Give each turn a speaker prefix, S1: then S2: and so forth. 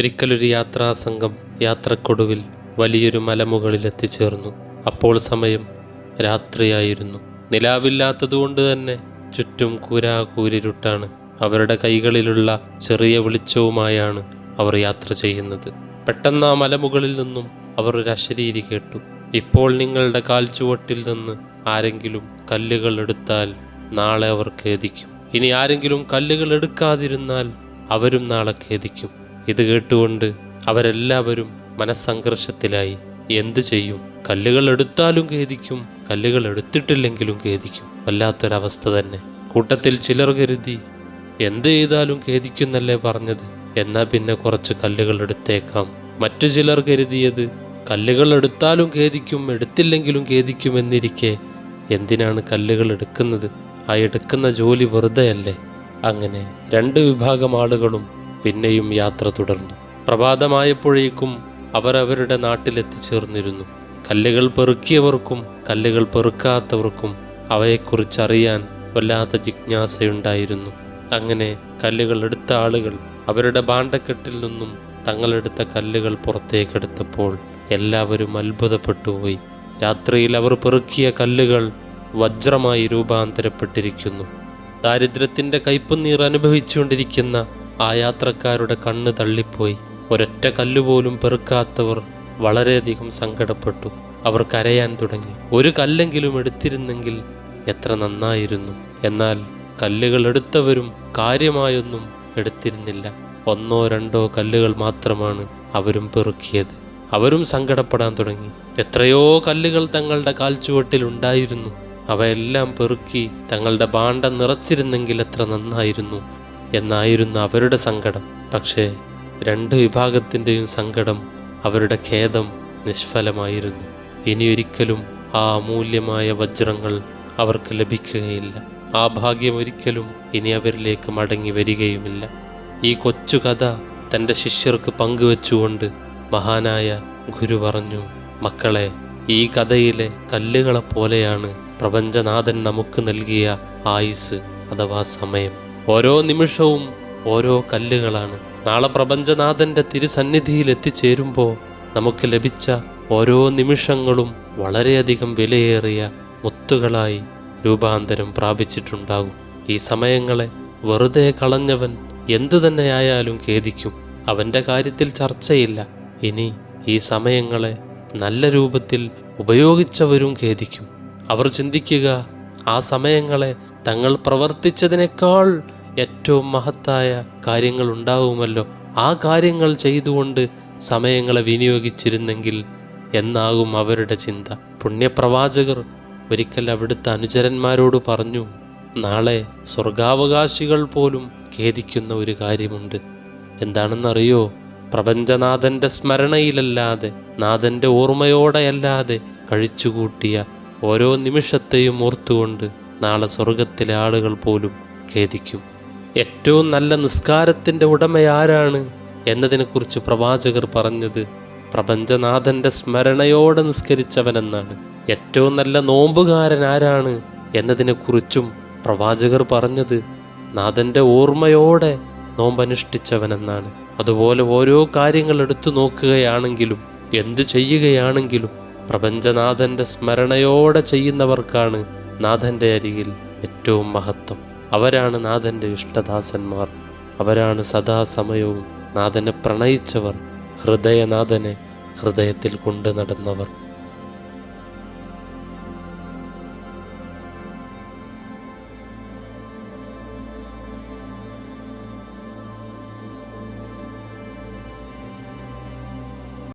S1: ഒരിക്കലൊരു യാത്രാസംഘം യാത്രക്കൊടുവിൽ വലിയൊരു മലമുകളിൽ എത്തിച്ചേർന്നു അപ്പോൾ സമയം രാത്രിയായിരുന്നു. നിലാവില്ലാത്തതുകൊണ്ട് തന്നെ ചുറ്റും കൂരാകൂരിരുട്ടാണ്. അവരുടെ കൈകളിലുള്ള ചെറിയ വെളിച്ചവുമായാണ് അവർ യാത്ര ചെയ്യുന്നത്. പെട്ടെന്ന് ആ മലമുകളിൽ നിന്നും അവർ ഒരു അശരീരി കേട്ടു. ഇപ്പോൾ നിങ്ങളുടെ കാൽച്ചുവട്ടിൽ നിന്ന് ആരെങ്കിലും കല്ലുകൾ എടുത്താൽ നാളെ അവർ ഖേദിക്കും. ഇനി ആരെങ്കിലും കല്ലുകൾ എടുക്കാതിരുന്നാൽ അവരും നാളെ ഖേദിക്കും. ഇത് കേട്ടുകൊണ്ട് അവരെല്ലാവരും മനസ്സംഘർഷത്തിലായി എന്തു ചെയ്യും? കല്ലുകൾ എടുത്താലും ഖേദിക്കും കല്ലുകൾ എടുത്തിട്ടില്ലെങ്കിലും ഖേദിക്കും. വല്ലാത്തൊരവസ്ഥ തന്നെ. കൂട്ടത്തിൽ ചിലർ കരുതി എന്ത് ചെയ്താലും ഖേദിക്കുന്നല്ലേ പറഞ്ഞത്? എന്നാ പിന്നെ കുറച്ച് കല്ലുകൾ എടുത്തേക്കാം. മറ്റു ചിലർ കരുതിയത് കല്ലുകൾ എടുത്താലും ഖേദിക്കും എടുത്തില്ലെങ്കിലും ഖേദിക്കുമെന്നിരിക്കെ എന്തിനാണ് കല്ലുകൾ എടുക്കുന്നത്? ആ എടുക്കുന്ന ജോലി വെറുതെയല്ലേ? അങ്ങനെ രണ്ട് വിഭാഗം ആളുകളും പിന്നെയും യാത്ര തുടർന്നു. പ്രഭാതമായപ്പോഴേക്കും അവരവരുടെ നാട്ടിലെത്തിച്ചേർന്നിരുന്നു. കല്ലുകൾ പെറുക്കിയവർക്കും കല്ലുകൾ പെറുക്കാത്തവർക്കും അവയെക്കുറിച്ചറിയാൻ വല്ലാത്ത ജിജ്ഞാസയുണ്ടായിരുന്നു. അങ്ങനെ കല്ലുകൾ എടുത്ത ആളുകൾ അവരുടെ ഭാണ്ഡക്കെട്ടിൽ നിന്നും തങ്ങളെടുത്ത കല്ലുകൾ പുറത്തേക്കെടുത്തപ്പോൾ എല്ലാവരും അത്ഭുതപ്പെട്ടുപോയി രാത്രിയിൽ അവർ പെറുക്കിയ കല്ലുകൾ വജ്രമായി രൂപാന്തരപ്പെട്ടിരിക്കുന്നു. ദാരിദ്ര്യത്തിന്റെ കയ്പുനീർ അനുഭവിച്ചുകൊണ്ടിരിക്കുന്ന ആ യാത്രക്കാരുടെ കണ്ണ് തള്ളിപ്പോയി. ഒരൊറ്റ കല്ലുപോലും പെറുക്കാത്തവർ വളരെയധികം സങ്കടപ്പെട്ടു. അവർ കരയാൻ തുടങ്ങി. ഒരു കല്ലെങ്കിലും എടുത്തിരുന്നെങ്കിൽ എത്ര നന്നായിരുന്നു. എന്നാൽ കല്ലുകൾ എടുത്തവരും കാര്യമായൊന്നും എടുത്തിരുന്നില്ല. ഒന്നോ രണ്ടോ കല്ലുകൾ മാത്രമാണ് അവരും പെറുക്കിയത്. അവരും സങ്കടപ്പെടാൻ തുടങ്ങി. എത്രയോ കല്ലുകൾ തങ്ങളുടെ കാൽച്ചുവട്ടിൽ ഉണ്ടായിരുന്നു. അവയെല്ലാം പെറുക്കി തങ്ങളുടെ ഭാണ്ഡം നിറച്ചിരുന്നെങ്കിൽ എത്ര നന്നായിരുന്നു. എന്നായിരുന്നു അവരുടെ സങ്കടം. പക്ഷേ രണ്ട് വിഭാഗത്തിന്റെയും സങ്കടം അവരുടെ ഖേദം നിഷ്ഫലമായിരുന്നു. ഇനിയൊരിക്കലും ആ അമൂല്യമായ വജ്രങ്ങൾ അവർക്ക് ലഭിക്കുകയില്ല. ആ ഭാഗ്യം ഒരിക്കലും ഇനി അവരിലേക്ക് മടങ്ങി വരികയുമില്ല. ഈ കൊച്ചു കഥ തന്റെ ശിഷ്യർക്ക് പങ്കുവെച്ചുകൊണ്ട് മഹാനായ ഗുരു പറഞ്ഞു മക്കളെ ഈ കഥയിലെ കല്ലുകളെപ്പോലെയാണ് പ്രപഞ്ചനാഥൻ നമുക്ക് നൽകിയ ആയുസ് അഥവാ സമയം. ഓരോ നിമിഷവും ഓരോ കല്ലുകളാണ്. നാളെ പ്രപഞ്ചനാഥന്റെ തിരുസന്നിധിയിൽ എത്തിച്ചേരുമ്പോൾ നമുക്ക് ലഭിച്ച ഓരോ നിമിഷങ്ങളും വളരെയധികം വിലയേറിയ മുത്തുകളായി രൂപാന്തരം പ്രാപിച്ചിട്ടുണ്ടാകും. ഈ സമയങ്ങളെ വെറുതെ കളഞ്ഞവൻ എന്തു തന്നെയായാലും ഖേദിക്കും. അവന്റെ കാര്യത്തിൽ ചർച്ചയില്ല. ഇനി ഈ സമയങ്ങളെ നല്ല രൂപത്തിൽ ഉപയോഗിച്ചവരും ഖേദിക്കും. അവർ ചിന്തിക്കുക ആ സമയങ്ങളെ തങ്ങൾ പ്രവർത്തിച്ചതിനേക്കാൾ ഏറ്റവും മഹത്തായ കാര്യങ്ങൾ ഉണ്ടാവുമല്ലോ. ആ കാര്യങ്ങൾ ചെയ്തുകൊണ്ട് സമയങ്ങളെ വിനിയോഗിച്ചിരുന്നെങ്കിൽ എന്നാകും അവരുടെ ചിന്ത. പുണ്യപ്രവാചകർ ഒരിക്കൽ അവിടുത്തെ അനുചരന്മാരോട് പറഞ്ഞു നാളെ സ്വർഗാവകാശികൾ പോലും ഖേദിക്കുന്ന ഒരു കാര്യമുണ്ട്. എന്താണെന്നറിയോ? പ്രപഞ്ചനാഥന്റെ സ്മരണയിലല്ലാതെ നാഥന്റെ ഓർമ്മയോടെയല്ലാതെ കഴിച്ചുകൂട്ടിയ ഓരോ നിമിഷത്തെയും ഓർത്തുകൊണ്ട് നാളെ സ്വർഗത്തിലെ ആളുകൾ പോലും ഖേദിക്കും. ഏറ്റവും നല്ല നിസ്കാരത്തിന്റെ ഉടമയാരാണ് എന്നതിനെക്കുറിച്ച് പ്രവാചകർ പറഞ്ഞത് പ്രപഞ്ചനാഥന്റെ സ്മരണയോടെ നിസ്കരിച്ചവനെന്നാണ്. ഏറ്റവും നല്ല നോമ്പുകാരൻ ആരാണ് എന്നതിനെക്കുറിച്ചും പ്രവാചകർ പറഞ്ഞത് നാഥന്റെ ഓർമ്മയോടെ നോമ്പനുഷ്ഠിച്ചവനെന്നാണ്. അതുപോലെ ഓരോ കാര്യങ്ങൾ എടുത്തു നോക്കുകയാണെങ്കിലും എന്തു ചെയ്യുകയാണെങ്കിലും പ്രപഞ്ചനാഥന്റെ സ്മരണയോടെ ചെയ്യുന്നവർക്കാണ് നാഥന്റെ അരികിൽ ഏറ്റവും മഹത്വം. അവരാണ് നാഥന്റെ ഇഷ്ടദാസന്മാർ. അവരാണ് സദാസമയവും നാഥനെ പ്രണയിച്ചവർ ഹൃദയനാഥനെ ഹൃദയത്തിൽ കൊണ്ടു നടന്നവർ.